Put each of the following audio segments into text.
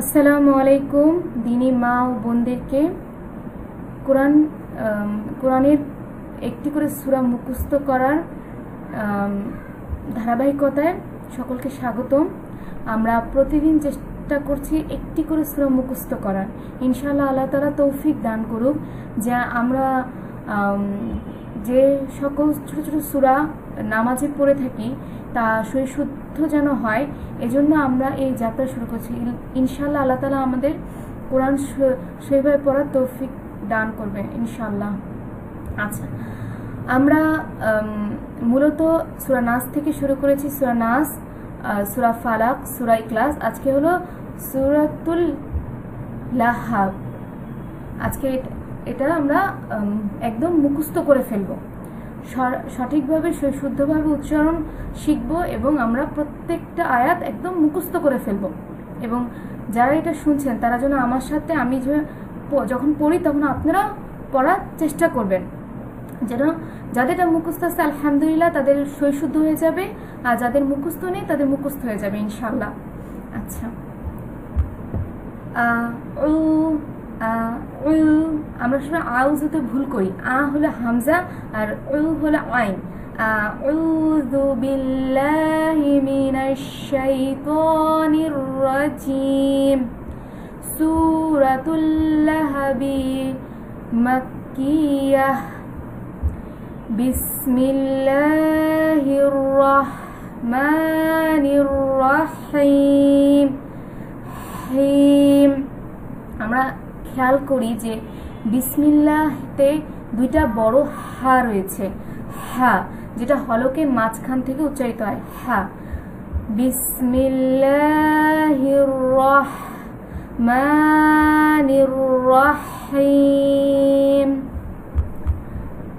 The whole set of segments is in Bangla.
আসসালামু আলাইকুম দিনী মা ও বোনদেরকে। কোরআন কোরআনের একটি করে সুরা মুখস্থ করার ধারাবাহিকতায় সকলকে স্বাগতম। আমরা প্রতিদিন চেষ্টা করছি একটি করে সূরা মুখস্থ করার। ইনশাল্লাহ আল্লাহ তালা তৌফিক দান করুক যা আমরা আম, যে সকল ছোট ছোট সুরা নামাজে পড়ে থাকি, তা শুদ্ধ যেন হয়, এজন্য আমরা এই যাত্রা শুরু করছি। ইনশাল্লাহ আল্লাহ তালা আমাদের কোরআন স- সহিভাবে পড়ার তৌফিক দান করবে ইনশাল্লাহ আচ্ছা আমরা মূলত সুরা নাস থেকে শুরু করেছি, সুরা নাস সুরা ফালাক, সুরা ইকলাস আজকে হলো সুরাতুল লাহাব। আজকে এট- আমরা একদম মুখস্থ করে ফেলব। সঠিকভাবে শুদ্ধভাবে উচ্চারণ শিখব এবং আমরা প্রত্যেকটা আয়াত একদম মুখস্থ করে ফেলব। এবং যারা এটা শুনছেন, তারা যেন আমার সাথে, আমি যে যখন পড়ি, তখন আপনারা পড়ার চেষ্টা করবেন। যেন যাদের মুখস্থ আছে, আলহামদুলিল্লাহ, তাদের সই শুদ্ধ হয়ে যাবে, আর যাদের মুখস্থ নেই, তাদের মুখস্থ হয়ে যাবে ইনশাল্লাহ আচ্ছা। আ উ আ উ আমরা সবাই আউজুতে ভুল করি আ হলো হামজা আর উ হলো আইন أعوذ بالله من الشيطان الرجيم سورة اللهب مكية بسم الله الرحمن الرحيم খেয়াল করি যে বিসমিল্লাতে দুইটা বড় হা রয়েছে। হা, যেটা হলকে মাঝখান থেকে উচ্চারিত হয়। হ্যাঁ বিসমিল্লাহির রহমানির রহিম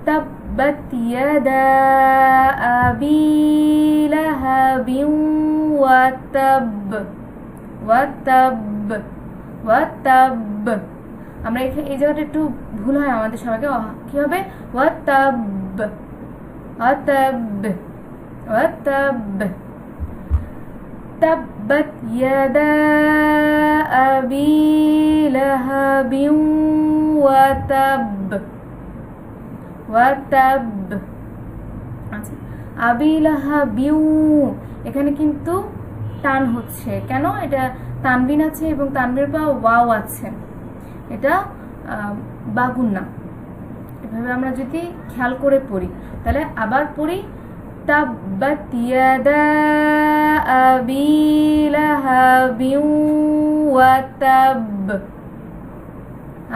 তাব্বাত ইয়াদা আবি লাহাবিন ওয়া তাব ওয়া তাব, ওয়া আমরা এখানে এই জায়গাটা একটু ভুল হয় আমাদের সবাইকে অহ- কি হবে ওয়াতাব ওয়াতাব ওয়াতাব تبت يدا أبي لهب وتب ওয়াতাব আচ্ছা আবি লাহাবিউ এখানে কিন্তু টান হচ্ছে কেন এটা তানবিন আছে এবং তানবির পা ওয়াও আছে এটা বাগুন না। এভাবে আমরা যদি খেয়াল করে পড়ি, তাহলে আবার পড়ি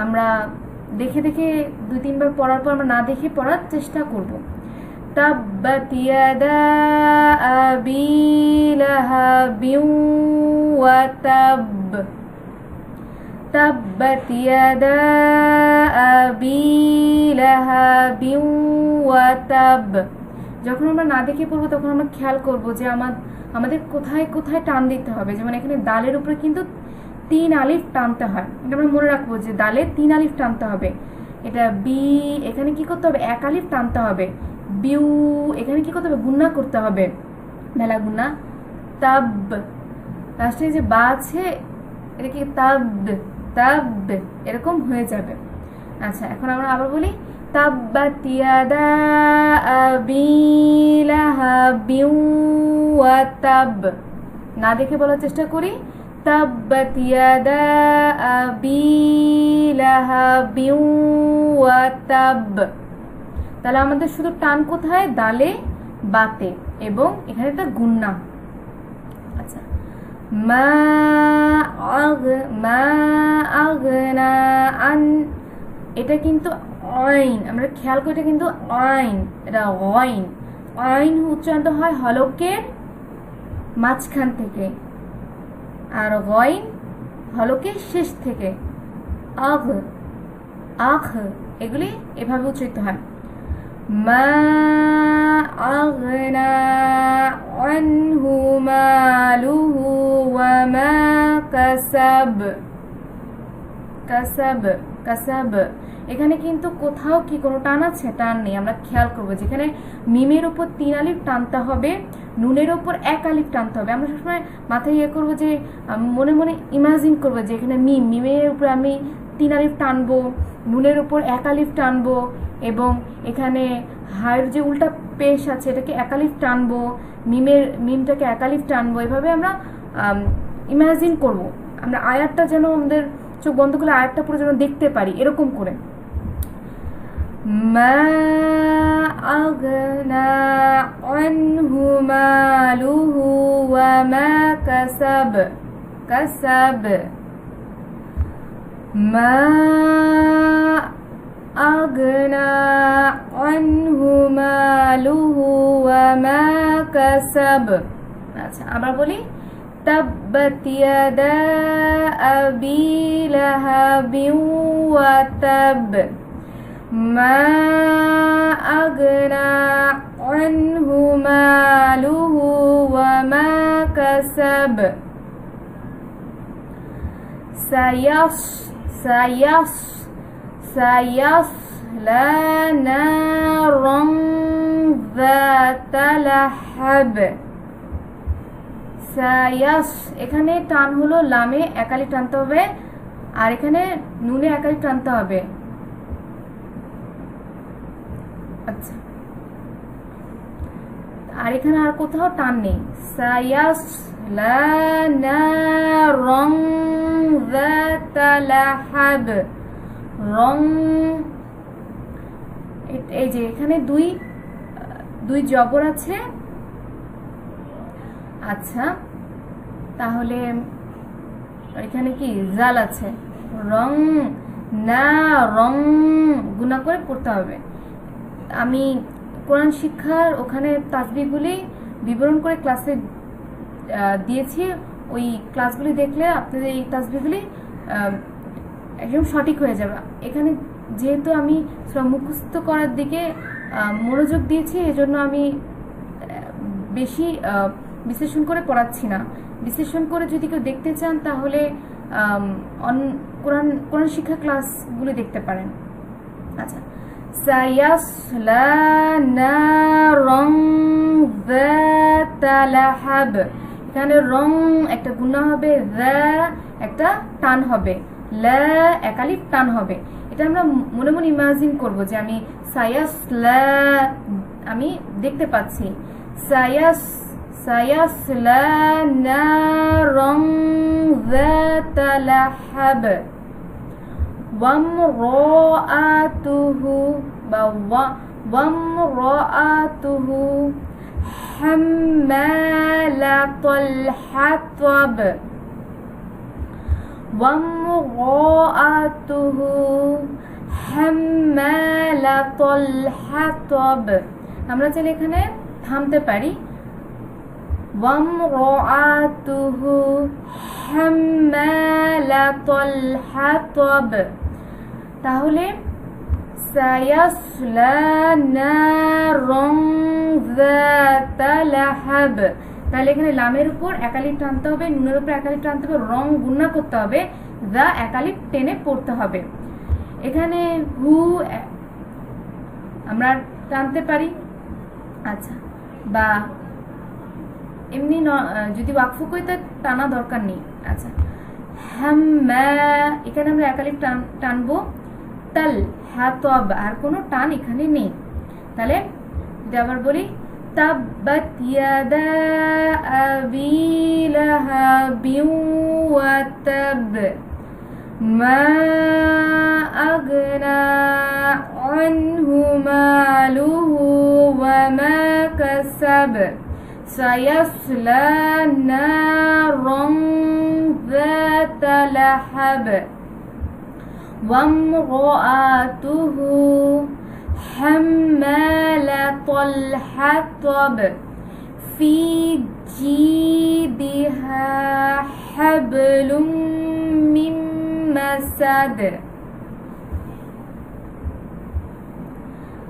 আমরা দেখে দেখে দুই তিনবার পড়ার পর আমরা না দেখে পড়ার চেষ্টা করব। আবি লাহাবিউ ওয়া ইয়াদা আবি লাহাবিউ ওয়া তাব যখন আমরা না দেখে পড়ব, তখন আমরা খেয়াল করব যে আমার, আমাদের কোথায় কোথায় টান দিতে হবে। যেমন এখানে দালের উপরে কিন্তু তিন আলিফ টানতে হয়। এটা আমরা মনে রাখব যে দালে তিন আলিফ টানতে হবে। এটা বি এখানে কি করতে হবে? এক আলিফ টানতে হবে। বিউ এখানে কি করতে হবে? গুন্না করতে হবে। মেলা গুন্না তাব। লাস্টে যে বা আছে, এটা কি? তাব। তাব এরকম হয়ে যাবে। আচ্ছা এখন আমরা আবার বলি তাব না দেখে বলার চেষ্টা করি তাহলে আমাদের শুধু টান কোথায়? দালে, বাতে, এবং এখানে একটা গুন্না আগ, মা আগনা আন। এটা কিন্তু আইন। আমরা খেয়াল করি এটা কিন্তু আইন। এটা অইন আইন উচ্চারিত হয় হলকের মাঝখান থেকে। আর গইন হলকের শেষ থেকে। আঘ আখ, এগুলি এভাবে উচ্চারিত হয়। মা আগনা আনহু মালুহু ওয়া মা কাসাব। কাসাব এখানে কিন্তু কোথাও কি কোনো টান আছে? টান নেই, আমরা খেয়াল করব। যেখানে মিমের উপর তিন আলিফ টানতে হবে, নুনের ওপর এক আলিফ টানতে হবে। আমরা সবসময় মাথায় ইয়ে করব যে মনে মনে ইমাজিন করব যে এখানে মিম, মিমের উপর আমি তিন আলিফ টানবো, নুনের উপর এক আলিফ টানবো এবং এখানে হায়ের যে উল্টা পেশ আছে এটাকে একালিফ টানবো, মিমের, মিমটাকে একালিফ টানবো, এভাবে আমরা ইমাজিন করব। আমরা আয়াতটা যেন আমাদের চোখ বন্ধ করলে আয়াতটা পুরো যেন দেখতে পারি, এরকম করে। মা মা কাসাব কাসাব। ما أغنى عنه ماله وما كسب আচ্ছা আবার বলি تبت يدا أبي لهب وتب ما أغنى عنه ماله وما كسب سيص سيص سيصلى نارا ذات لهب সায়াস এখানে টান হলো লামে একালি টানতে হবে আর এখানে নুনে একালি টানতে হবে আচ্ছা আর এখানে আর কোথাও টান নেই। সায়াস লাহাব। রং এই যে এখানে দুই দুই জবর আছে। আচ্ছা তাহলে এখানে কি জাল আছে? রং, না রং গুণা করে পড়তে হবে। আমি কোরআন শিক্ষার ওখানে তাসবিগুলি বিবরণ করে ক্লাসে দিয়েছি। ওই ক্লাসগুলি দেখলে আপনাদের এই তাসবিগুলি একদম সঠিক হয়ে যাবে। এখানে যেহেতু আমি মুখস্থ করার দিকে মনোযোগ দিয়েছি, এজন্য আমি বেশি বিশ্লেষণ করে পড়াচ্ছি না। বিশ্লেষণ করে যদি কেউ দেখতে চান, তাহলে কোরআন কোরআন শিক্ষা ক্লাসগুলি দেখতে পারেন। আচ্ছা। সায়াসলা নারং যাতা লাহাব এখানে রং একটা গুণা হবে দা একটা টান হবে, লা একালিফ টান হবে। এটা আমরা মনে মনে ইমাজিন করব যে আমি সায়াসলা, আমি দেখতে পাচ্ছি। সায়াস, সায়াসলা নারং যাতা লাহাব। وامرأته بوا- وامرأته حمالة الحطب وامرأته حمالة الحطب আমরা চাইলে এখানে থামতে পারি وامرأته حمالة الحطب তাহলে তাহলে এখানে লামের উপর একালিপ টানতে হবে, নুনের উপর একালিপ টানতে হবে, রং গুণা করতে হবে দা একালিপ টেনে পড়তে হবে। এখানে হু, আমরা টানতে পারি। আচ্ছা বা এমনি যদি ওয়াকফু করি তার টানা দরকার নেই। আচ্ছা হ্যাম্মা এখানে আমরা একালিপ টান, টানবো। তাল হাতব আর কোনো টান এখানে নেই তাহলে যদি আবার বলি তাব্বাত ইয়াদা আবি লাহাবিন ওয়া তাব মা আগনা আনহু মালুহু ওয়া মা কাসাব سيصلى نارا ذات لهب وامرأته حمالة الحطب في جيدها حبل من مسد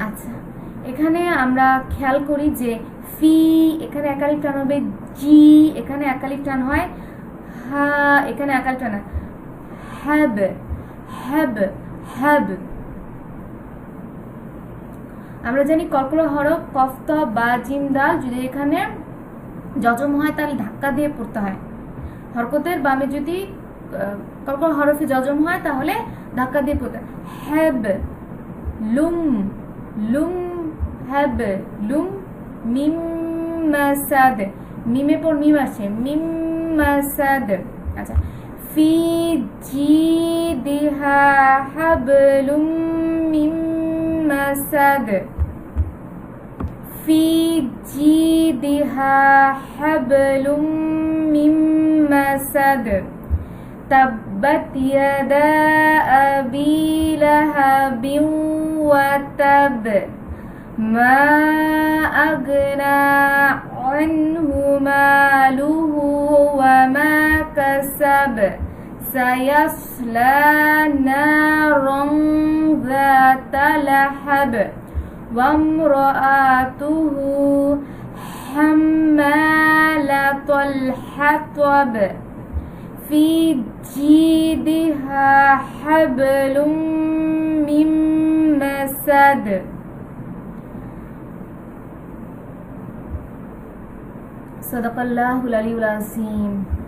আচ্ছা এখানে আমরা খেয়াল করি যে ফি এখানে একালিপ টান হবে জি এখানে একালিপ টান হয় হা এখানে একালিপ টান হয় হ্যাব হ্যাব হ্যাব। আমরা জানি কর্কর হরফ কফত বা জিম দাল যদি এখানে যজম হয়, তাহলে ধাক্কা দিয়ে পড়তে হয়। হরকতের বামে যদি কর্কর, হরফে যজম হয়, তাহলে ধাক্কা দিয়ে পড়তে হ্যাব, লুম লুম, হ্যাব, লুম, মিম মাসাদ মিমে পর মিম আসে। মিম মাসাদ আচ্ছা। في جيدها حبل من مسد في جيدها حبل من مسد تبت يدا أبي لهب وتب ما أغنى عنه ماله وما كسب سيصلى نارا ذات لهب وامرأته حمالة الحطب. في جيدها حبل من مسد. صدق الله العلي العظيم.